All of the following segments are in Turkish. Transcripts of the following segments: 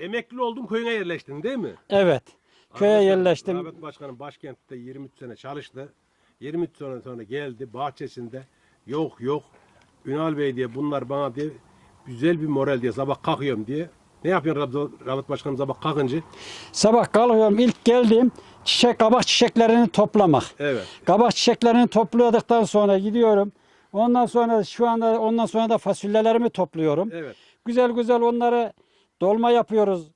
Emekli oldun köyüne yerleştin değil mi? Evet. Köye Arkadaşlar, yerleştim. Rahmet Başkanım başkentte 23 sene çalıştı. 23 sene sonra geldi bahçesinde. Yok yok. Ünal Bey diye bunlar bana diye güzel bir moral diye sabah kalkıyorum diye. Ne yapıyorsun Rahmet- Başkanım sabah kalkınca? Sabah kalkıyorum ilk geldiğim çiçek kabak çiçeklerini toplamak. Evet. Kabak çiçeklerini topladıktan sonra gidiyorum. Ondan sonra şu anda ondan sonra da fasulyelerimi topluyorum. Evet. Güzel güzel onları dolma yapıyoruz.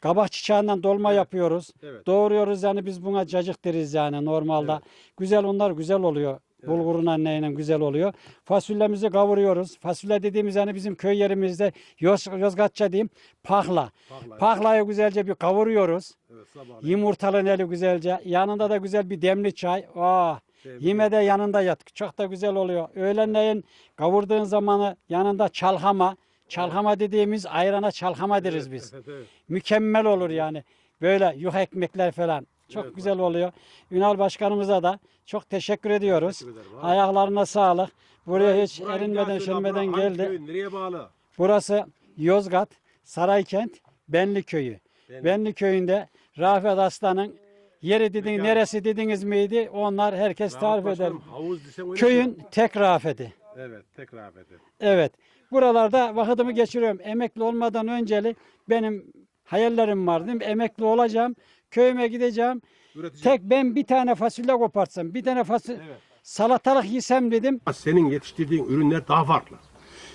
Kabak çiçeğinden dolma yapıyoruz. Evet. Doğruyoruz yani biz buna cacık deriz yani normalde. Güzel onlar güzel oluyor. Bulgurun anneyle güzel oluyor. Fasulyemizi kavuruyoruz. Fasulye dediğimiz yani bizim köy yerimizde Yoz, Yozgatça diyeyim pahla. Pahla, evet. Pahlayı güzelce bir kavuruyoruz. Evet. Yumurtalı neli güzelce. Yanında da güzel bir demli çay. Ah, Demli. yeme de yanında yat. Çok da güzel oluyor. Öğlenleyin kavurduğun zamanı yanında çalhama. Çalhama dediğimiz ayrana çalhama deriz biz. Evet, evet. Mükemmel olur yani. Böyle yuh ekmekler falan. Çok Evet, güzel oluyor. Ünal Başkanımıza da çok teşekkür ediyoruz. Teşekkür ederim abi. Ayaklarına sağlık. Buraya hiç Burayı erinmeden bura hangi geldi. köy, nereye bağlı? Burası Yozgat, Saraykent, Benli Köyü. Benli. Benli Köyü'nde Rafet Aslan'ın yeri dedin, Mekan. neresi dediniz miydi? Onlar herkes Rahmet tarif eder. Başkanım, Havuz desen öyle Köyün tek Rafet'i. şey. Evet tekrar et. Evet. Buralarda vakitimi geçiriyorum. Emekli olmadan önceli benim hayallerim var değil mi? Emekli olacağım. Köyüme gideceğim. Üretici. Tek ben bir tane fasulye kopartsam, bir tane fasulye Evet. salatalık yesem dedim. Senin yetiştirdiğin ürünler daha farklı.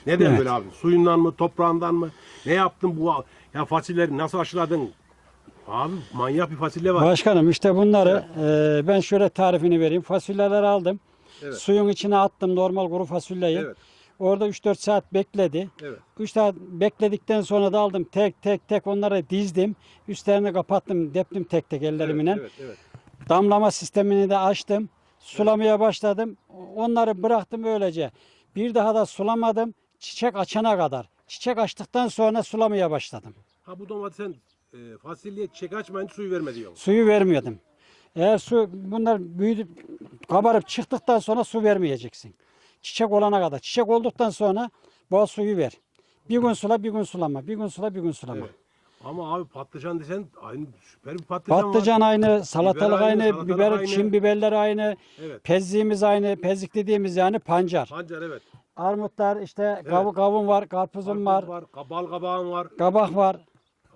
Neden Evet. böyle abi? Suyundan mı, toprağından mı? Ne yaptın bu? Ya fasulyeleri nasıl aşıladın? Abi manyak bir fasulye var. Başkanım işte bunları e, ben şöyle tarifini vereyim. Fasulyeleri aldım. Evet. Suyun içine attım normal kuru fasulyeyi. Evet. Orada 3-4 saat bekledi. Evet. 3 saat bekledikten sonra da aldım tek tek tek onları dizdim. Üstlerini kapattım, deptim tek tek ellerimle. Evet, evet, evet. Damlama sistemini de açtım. Sulamaya başladım. Onları bıraktım öylece. Bir daha da sulamadım. Çiçek açana kadar. Çiçek açtıktan sonra sulamaya başladım. Ha bu domates sen e, fasulye çiçek açmayınca suyu verme diyor. Suyu vermiyordum. Eğer su bunlar büyüdü kabarıp çıktıktan sonra su vermeyeceksin. Çiçek olana kadar. Çiçek olduktan sonra bol suyu ver. Bir gün sula, bir gün sulama. Bir gün sula, bir gün sulama. Evet. Ama abi patlıcan desen aynı süper bir patlıcan, Patlıcan var. aynı, salatalık Biber aynı, aynı, salatalık biber, aynı. çim biberleri aynı, Evet. pezliğimiz aynı, pezlik dediğimiz yani pancar. Pancar evet. Armutlar işte kavu kavun var, karpuzum var, Karpuz var. Bal kabağın var. kabak var.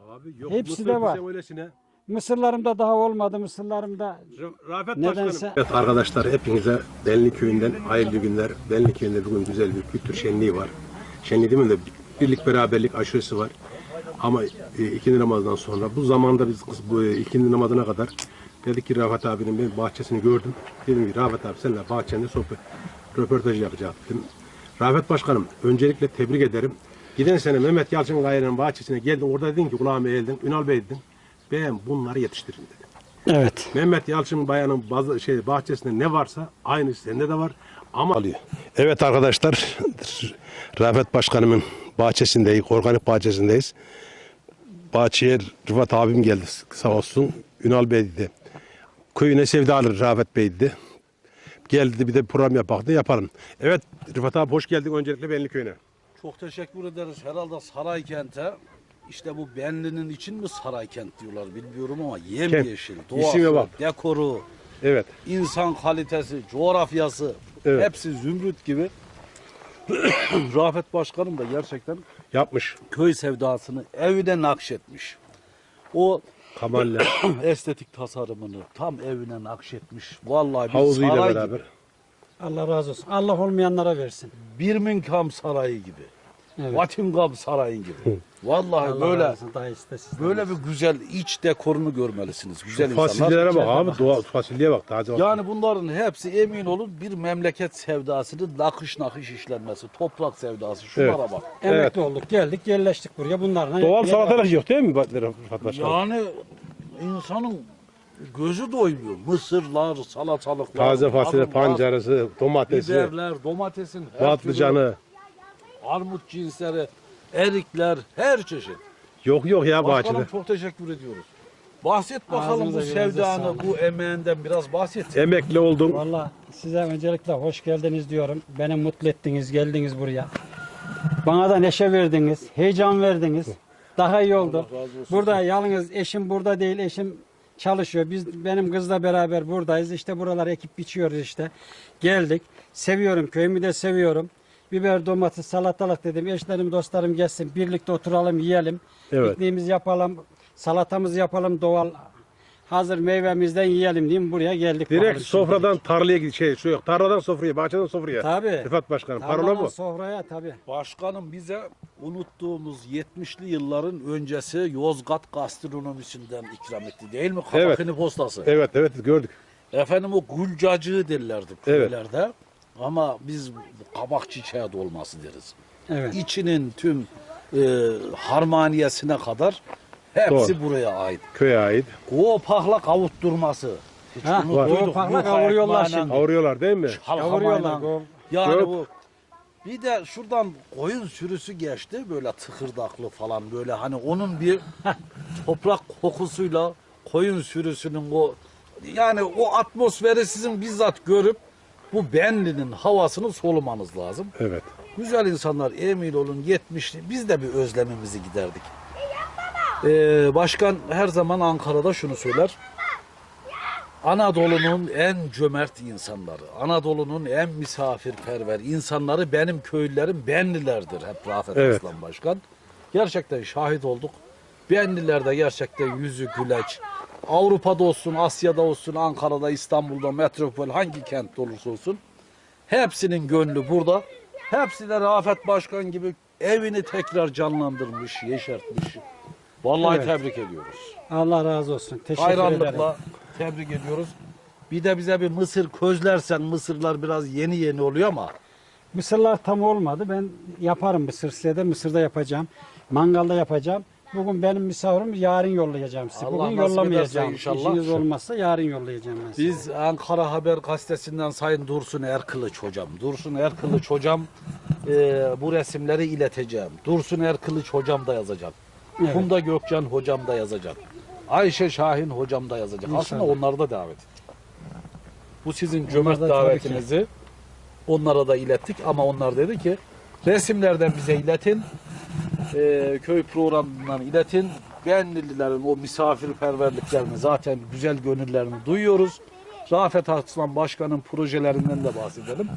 Abi yok. Hepsi de var. Öylesine. Mısırlarımda daha olmadı. Mısırlarımda Ra- Rafet Nedense- Başkanım. Evet arkadaşlar hepinize Benli Köyü'nden hayırlı günler. Benli Köyü'nde bugün güzel bir kültür şenliği var. Şenliği değil mi de birlik beraberlik aşırısı var. Ama e, ikindi namazdan sonra bu zamanda biz bu e, ikindi namazına kadar dedik ki Rafet abinin ben bahçesini gördüm. Dedim ki Rafet abi seninle bahçende sohbet röportaj yapacağız dedim. Rafet Başkanım öncelikle tebrik ederim. Giden sene Mehmet Yalçın Gayrı'nın bahçesine geldin. Orada dedin ki kulağıma eğildin. Ünal Bey dedin. Ben bunları yetiştiririm dedim. evet. Mehmet Yalçın Bayan'ın bazı şey bahçesinde ne varsa aynısı sende de var ama alıyor. Evet arkadaşlar Rafet Başkanımın bahçesindeyiz. Organik bahçesindeyiz. Bahçeye Rıfat abim geldi sağ olsun. Ünal Bey dedi. Köyüne sevdalı Rafet Bey dedi. Geldi bir de program yapak da yapalım. Evet Rıfat abi hoş geldin öncelikle Benli Köyü'ne. Çok teşekkür ederiz. Herhalde Saraykent'e işte bu Benli'nin için mi Saraykent diyorlar bilmiyorum ama yemyeşil, doğası, bak. dekoru, Evet. insan kalitesi, coğrafyası Evet. hepsi zümrüt gibi. Rafet Başkanım da gerçekten Yapmış. köy sevdasını evine nakşetmiş. O Kamalle. estetik tasarımını tam evine nakşetmiş. Vallahi bir Havuzuyla saray beraber. gibi. Allah razı olsun. Allah olmayanlara versin. Birmingham Sarayı gibi. Evet. Buckingham Sarayı gibi. Vallahi Allah böyle razı olsun. Daha istesin. Böyle bir güzel iç dekorunu görmelisiniz. Güzel insanlar. Fasulyelere bak abi. Doğa, fasulyeye bak. Taze bak. Yani bunların hepsi emin olun bir memleket sevdasının nakış nakış işlenmesi, toprak sevdası. Şunlara Evet. bak. Emekli olduk, geldik, yerleştik buraya. Bunlarla Doğal yer- salatalık yok değil mi Rıfat Başkanım? Yani insanın gözü doymuyor. Mısırlar, salatalıklar, Taze fasulye, pancarısı, domatesi, biberler, domatesin her türlü, patlıcanı. Armut cinsleri, erikler, her çeşit. Yok yok ya Başkanım bahçede. çok teşekkür ediyoruz. Bahset bakalım Ağzınıza bu yüreğinize sevdanı, sağlık. bu emeğinden biraz bahset. Emekli oldun. Valla size öncelikle hoş geldiniz diyorum. Beni mutlu ettiniz, geldiniz buraya. Bana da neşe verdiniz, heyecan verdiniz. Daha iyi oldu. Allah razı olsun. Burada yalnız eşim burada değil. Eşim çalışıyor. Biz benim kızla beraber buradayız. İşte buralar ekip biçiyoruz işte. Geldik. Seviyorum. Köyümü de seviyorum. Biber, domates, salatalık dedim. Eşlerim, dostlarım gelsin. Birlikte oturalım, yiyelim. Evet. Pikniğimizi yapalım. Salatamızı yapalım doğal. Hazır meyvemizden yiyelim diyeyim buraya geldik. Direkt bakalım sofradan tarlaya gid şey şu yok. Tarladan sofraya, bahçeden sofraya. Tabii. Rıfat Başkanım. şimdilik. Parola bu. Sofraya tabii. Başkanım bize unuttuğumuz 70'li yılların öncesi Yozgat gastronomisinden ikram etti değil mi? Evet. Kabakını postası. Evet evet gördük. Efendim o gülcacığı derlerdi Evet. Ama biz kabak çiçeği dolması deriz. Evet. İçinin tüm e, harmaniyesine kadar hepsi Doğru. buraya ait. Köye ait. O pahla kavutturması. Hiç Ha, o pahla Yuka kavuruyorlar şimdi. Kavuruyorlar değil mi? Kavuruyorlar. Çalkamayla. Yani Yok. bu bir de şuradan koyun sürüsü geçti böyle tıkırdaklı falan böyle hani onun bir toprak kokusuyla koyun sürüsünün o yani o atmosferi sizin bizzat görüp bu Benli'nin havasını solumanız lazım. Evet. Güzel insanlar emin olun 70'li biz de bir özlemimizi giderdik. Ee, başkan her zaman Ankara'da şunu söyler. Anadolu'nun en cömert insanları, Anadolu'nun en misafirperver insanları benim köylülerim Benlilerdir hep Rafet Evet. Aslan Başkan. Gerçekten şahit olduk. Benliler de gerçekten yüzü güleç. Avrupa'da olsun, Asya'da olsun, Ankara'da, İstanbul'da, metropol hangi kentte olursa olsun hepsinin gönlü burada. Hepsi de Rafet Başkan gibi evini tekrar canlandırmış, yeşertmiş. Vallahi Evet. tebrik ediyoruz. Allah razı olsun. Teşekkür ederim. Hayranlıkla tebrik ediyoruz. Bir de bize bir mısır közlersen mısırlar biraz yeni yeni oluyor ama Mısırlar tam olmadı. Ben yaparım mısır size de. Mısırda yapacağım. Mangalda yapacağım. Bugün benim misafirim yarın yollayacağım size. Allah Bugün nasip yollamayacağım. ederse inşallah. İşiniz olmazsa yarın yollayacağım ben size. biz Ankara Haber Gazetesi'nden Sayın Dursun Erkılıç hocam. Dursun Erkılıç hocam e, bu resimleri ileteceğim. Dursun Erkılıç hocam da yazacak. Evet. Funda Gökcan hocam da yazacak. Ayşe Şahin hocam da yazacak. İnşallah. Aslında onları da davet ettik. Bu sizin cömert da tabii davetinizi onlara da ilettik ama onlar dedi ki resimlerden bize iletin. E, köy programından iletin. Benlililerin o misafirperverliklerini zaten güzel gönüllerini duyuyoruz. Rafet Arslan Başkan'ın projelerinden de bahsedelim.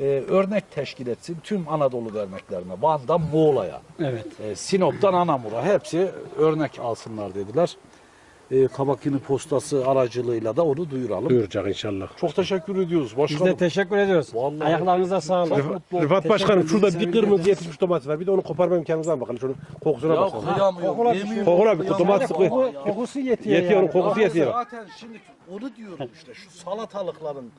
E, örnek teşkil etsin tüm Anadolu derneklerine. Van'dan Muğla'ya. Evet. E, Sinop'tan Anamur'a hepsi örnek alsınlar dediler. E, Kabakini postası aracılığıyla da onu duyuralım. Duyuracak inşallah. Çok teşekkür ediyoruz Biz başkanım. de teşekkür ediyoruz. Vallahi. Ayaklarınıza sağlık. Çok Rıfat, mutlu oldum. Rıfat Başkanım şurada bir kırmızı yetişmiş domates var. Bir de onu koparma var mı? Bakalım şunun kokusuna Ya bakalım. Kokula- yemin Kokula- ediyorum domates. Kokusu yetiyor. Yetiyor, yani. onun kokusu yetiyor. Zaten şimdi onu diyorum işte şu salatalıkların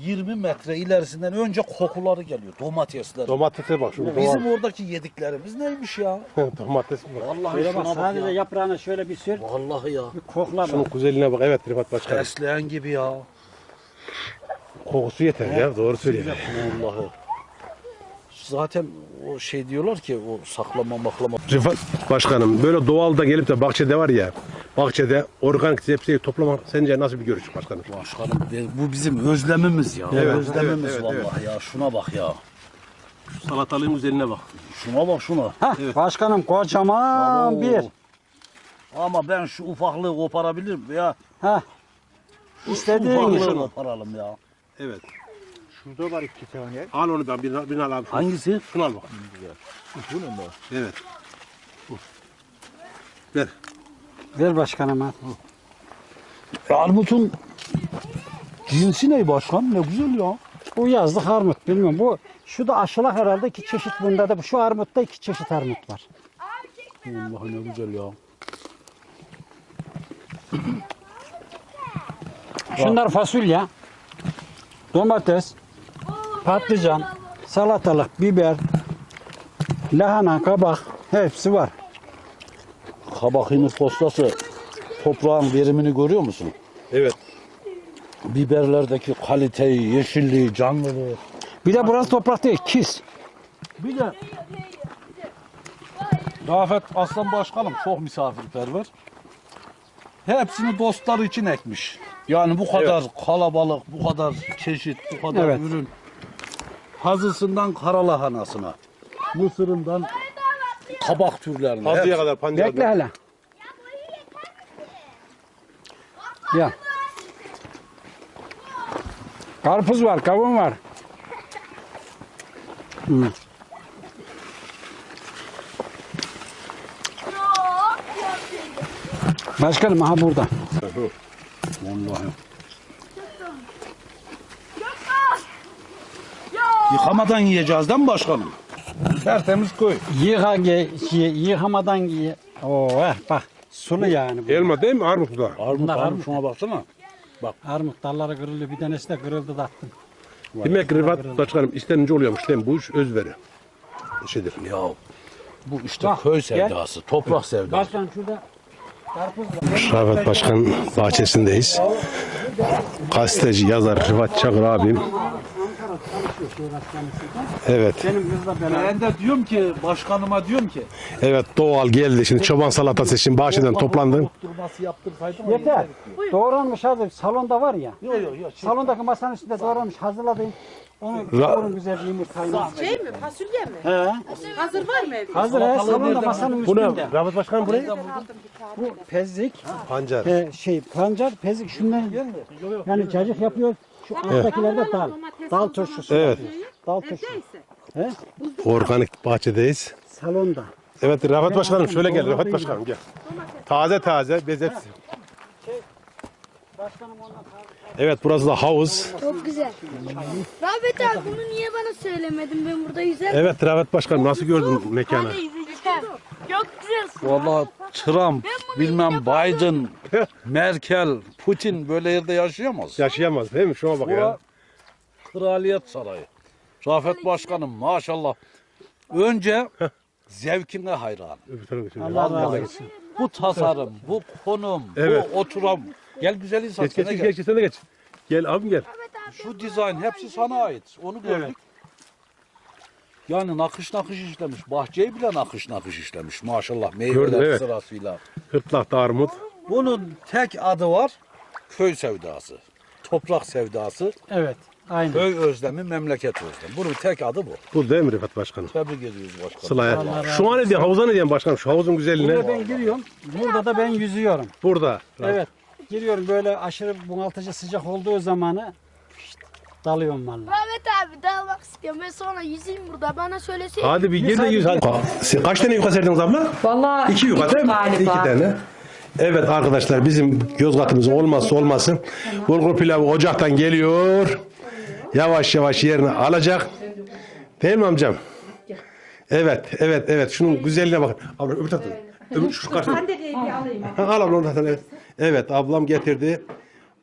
20 metre ilerisinden önce kokuları geliyor domatesler. Domatese bak şunu. Bizim oradaki yediklerimiz neymiş ya? Domates bak. Vallahi Şöyle şuna bak bak sadece ya. yaprağını şöyle bir sür. Vallahi ya. Bir kokla Şunun bak. güzelliğine bak. Evet Rıfat Başkanım. Fesleğen gibi ya. Kokusu yeter ya. Doğru söylüyor. Vallahi. Zaten o şey diyorlar ki o saklama maklama. Rıfat Başkanım böyle doğalda gelip de bahçede var ya. Bahçede organik sebzeyi toplamak sence nasıl bir görüş başkanım? Başkanım de- bu bizim özlemimiz ya. Evet, özlemimiz evet, evet, vallahi ya. Şuna bak ya. Şu salatalığın güzelliğine bak. Şuna bak şuna. Hah, Başkanım kocaman Oo. bir. Ama ben şu ufaklığı koparabilirim ya. Ha. Şu İstediğin ufaklığı gibi. koparalım ya. Evet. Şurada var iki tane. Al onu da birini, birini al abi. Şunu. Hangisi? Şunu al bak. Bu ne? Evet. Ver. Ver başkanım ha. Armutun cinsi ne başkan? Ne güzel ya. Bu yazlık armut bilmiyorum. Bu şu da aşılak herhalde iki çeşit bunda da şu armutta iki çeşit armut var. Vallahi ne güzel ya. Şunlar fasulye, domates, patlıcan, salatalık, biber, lahana, kabak hepsi var. Kabakını postası toprağın verimini görüyor musun? Evet. Biberlerdeki kaliteyi, yeşilliği, canlılığı. Bir de burası toprak değil, kis. Bir de Rafet Aslan Başkanım çok misafirperver. Hepsini dostları için ekmiş. Yani bu kadar kalabalık, bu kadar çeşit, bu kadar Evet. ürün. Hazısından karalahanasına, mısırından kabak türlerini. Fazlaya hep- kadar pancar. Bekle hele. Ya. Karpuz var, kavun var. Hı. Başkanım aha burada. Vallahi. Yıkamadan yiyeceğiz değil mi başkanım? Tertemiz koy. Yıka, ye- ye- yıkamadan ye. Oo, eh, bak sulu yani. bu. Elma değil mi? Armut bu da. Armut, Bunlar armut armut. şuna baksana. Armut dalları kırılıyor. Bir tanesi de kırıldı da attım. Demek Rıfat Başkanım istenince oluyormuş değil mi? Bu iş özveri. İşidir. Ya bu işte Bak, köy gel. sevdası, toprak sevdası. Başkan şurada. Rafet Başkan bahçesindeyiz. Gazeteci, yazar Rıfat Çakır abim. Evet, Benim kızla beraber. Ben de diyorum ki başkanıma diyorum ki evet doğal geldi. Şimdi çoban salatası için bahçeden toplandı. Yaptırsaydım. Yeter. Doğranmış hazır. Salonda var ya. Yok yok yok. Salondaki masanın üstünde doğranmış hazırladım. Onu Ra- kavurun güzel yumurtayla. Şey mi? Fasulye mi? He. Hazır var mı evde? Hazır he. Salonda masanın Bu ne? üstünde. Rafet Başkanım bu ne? Bu pezlik. Pancar. He, şey pancar pezlik şundan yani cacık yapıyor. Şu alttakiler de dal. Dal turşusu. Evet, Dal turşusu. He? organik bahçedeyiz. Salonda. Evet Rafet Başkanım şöyle gel. Rafet Başkanım gel. Taze taze bezet. Evet burası da havuz. Çok güzel. Rafet abi bunu niye bana söylemedin? Ben burada yüzer Evet Rafet Başkanım nasıl gördün mekanı? Çok. Vallahi Trump, bilmem Biden, Merkel, Putin böyle yerde yaşayamaz. Yaşayamaz değil mi? Şuna bak ya. Bura Kraliyet Sarayı. Rafet Başkanım maşallah. Önce zevkine hayran. Öbür tarafa şöyle. Allah razı olsun. Bu tasarım, bu konum, Evet. bu oturam. Gel güzel insan Geç sana geç gel. geç sen de geç. Gel abim gel. Şu dizayn hepsi sana ait. Onu gördük. Yani nakış nakış işlemiş. Bahçeyi bile nakış nakış işlemiş. Maşallah meyveler Gördüm, evet. sırasıyla. Hırtlakta armut. Bunun tek adı var. Köy sevdası. Toprak sevdası. Evet. Aynen. Köy özlemi, memleket özlemi. Bunun tek adı bu. Bu değil mi Rıfat Başkanım? Tebrik ediyoruz başkanım. Sıla'ya. Şu an ne? Havuza ne diyorsun başkanım? Şu havuzun güzelliğine. Burada ben giriyorum. Burada da ben yüzüyorum. Burada. Evet. Giriyorum böyle aşırı bunaltıcı sıcak olduğu zamanı dalıyorum valla. Rafet abi dalmak istiyorum. Ben sonra yüzeyim burada. Bana söyleseydin. Hadi bir gir de yüz. Hadi. Siz kaç tane yuka serdiniz abla? Vallahi İki yuka değil mi? galiba. İki tane. Evet arkadaşlar bizim Yozgat'ımızın olmazsa olması bulgur pilavı ocaktan geliyor. Yavaş yavaş yerini alacak. Değil mi amcam? Evet, evet, evet. Şunun güzelliğine bakın. Abla öbür taraftan. Öbür şu karşı. Ben de bir alayım. Al abla oradan. Evet. evet ablam getirdi.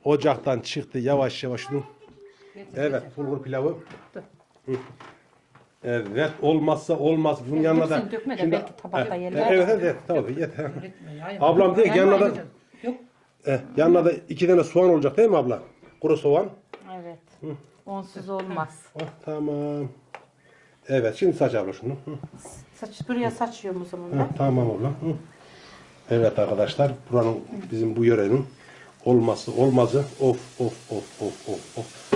Ocaktan çıktı yavaş yavaş Evet bulgur pilavı. Hı. Evet olmazsa olmaz. Bunun yanına da. Hepsini dökme de Şimdi- belki tabakta Evet, yerler. Evet evet tamam yeter. Ablam diyor ki yanına da Yok. eh, yanına da iki tane soğan olacak değil mi abla? Kuru soğan. Evet. Onsuz olmaz. Oh, tamam. Evet şimdi saç abla şunu. Hı. Saç buraya saçıyorum o zaman Hı, ben. tamam abla. Hı. Evet arkadaşlar buranın bizim bu yörenin olması olmazı of of of of of of.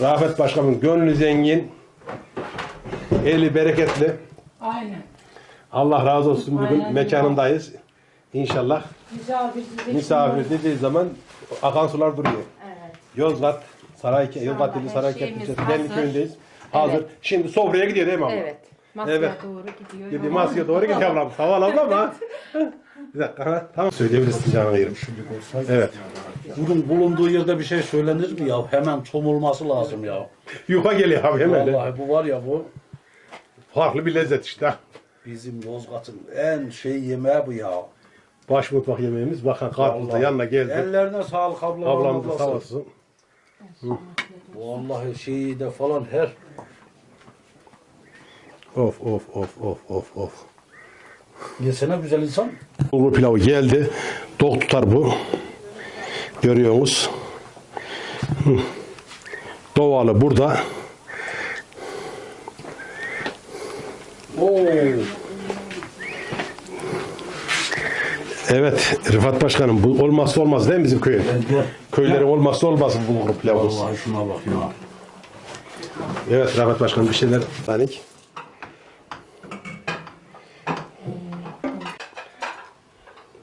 Rafet Başkan'ın gönlü zengin, eli bereketli. Aynen. Allah razı olsun bugün Aynen. mekanındayız. İnşallah misafir dediği zaman akan sular duruyor. Yozgat Saray Yozgat ili Saray şeyimiz Ilçesi hazır. Köyündeyiz. Hazır. Evet. Şimdi sofraya gidiyor değil mi abla? Evet. Masaya Evet. doğru gidiyor. Gidiyor masaya doğru gidiyor ablam. Sağ ol ablam ha. Bir dakika ha. Tamam söyleyebilirsin canına yerim. Evet. Bunun bulunduğu yerde bir şey söylenir mi ya? Hemen çomulması lazım ya. Yuka geliyor abi hemen. Vallahi bu var ya bu Farklı bir lezzet işte. bizim Yozgat'ın en şey yemeği bu ya. Baş mutfak yemeğimiz. Bakın karpuz da Vallahi. yanına geldi. Ellerine sağlık ablam. Ablam da sağ olsun. Vallahi şeyi de falan her Of of of of of of. yesene güzel insan. Bulgur pilavı geldi. Tok tutar bu. Görüyorsunuz. Hı. Doğalı burada. Oo. Evet Rıfat Başkanım bu olmazsa olmaz değil mi bizim köyün? Köylerin olmazsa olmaz bu bulgur pilavımız. Vallahi şuna bak ya. Evet Rafet Başkanım bir şeyler panik.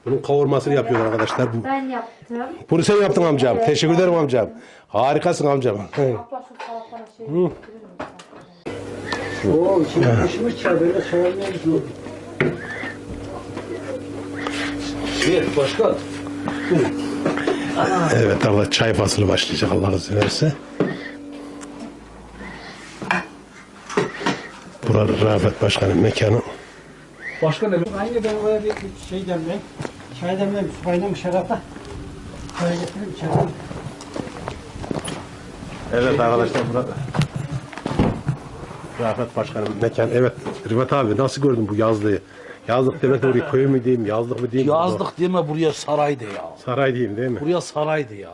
Bunun kavurmasını yapıyorlar arkadaşlar. Bu, Ben yaptım. bunu sen yaptın amcam. Teşekkür ederim amcam. Harikasın amcam. Oo şimdi pişmiş çay böyle soğumaya gidiyor. Evet başkan. Evet Allah çay faslı başlayacak Allah izin verirse. Bura Rafet Başkan'ın mekanı. Başkan ne? Aynı ben oraya bir şey demleyeyim. Çay demleyeyim. Su kaynamı şarapta. Çay getireyim içeriden. Evet arkadaşlar burada Rafet Başkan'ın mekanı. Evet Rıfat abi nasıl gördün bu yazlığı? Yazlık demek oraya köy mü diyeyim, yazlık mı diyeyim? Yazlık deme buraya saraydı ya. Saray diyeyim değil mi? Buraya saraydı ya.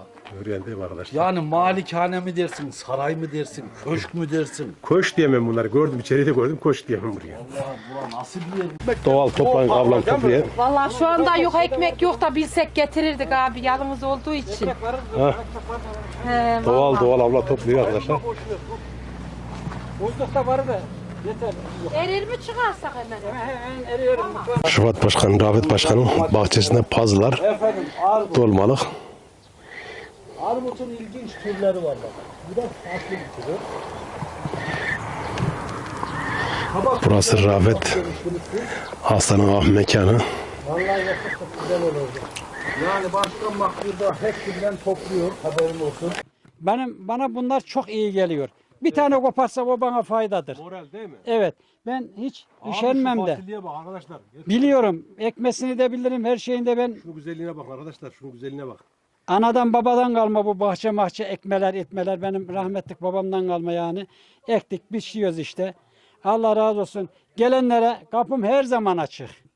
Mi arkadaşlar? Yani malikane mi dersin, saray mı dersin, köşk mü dersin? Koş diyemem bunları. Gördüm içeriği de gördüm. Koş diyemem buraya. Allah'ım bura nasıl bir yer? Doğal toplayın ablam toplayın. Vallahi şu anda yok ekmek yok da bilsek getirirdik abi yalnız olduğu için. Ha, He, doğal vallahi. doğal abla topluyor arkadaşlar. Buzlukta var da yeter. Erir mi çıkarsak hemen? Hemen eriyorum. Şubat Başkanı, Rafet Başkan'ın bahçesinde pazılar, Efendim dolmalık. Armutun ilginç türleri var bak. Bu da farklı bir türü. Burası Rafet Hastanın ah mekanı. Yani başkan bak burada hepsinden topluyor haberin olsun. Benim bana bunlar çok iyi geliyor. Bir tane koparsa o bana faydadır. Moral değil mi? Evet. Ben hiç üşenmem de. Fasulyeye bak arkadaşlar. Biliyorum. Ekmesini de bilirim. Her şeyinde ben Şu güzelliğine bak arkadaşlar. Şunun güzelliğine bak. Anadan babadan kalma bu bahçe mahçe ekmeler etmeler benim rahmetlik babamdan kalma yani. Ektik biçiyoruz işte. Allah razı olsun. Gelenlere kapım her zaman açık.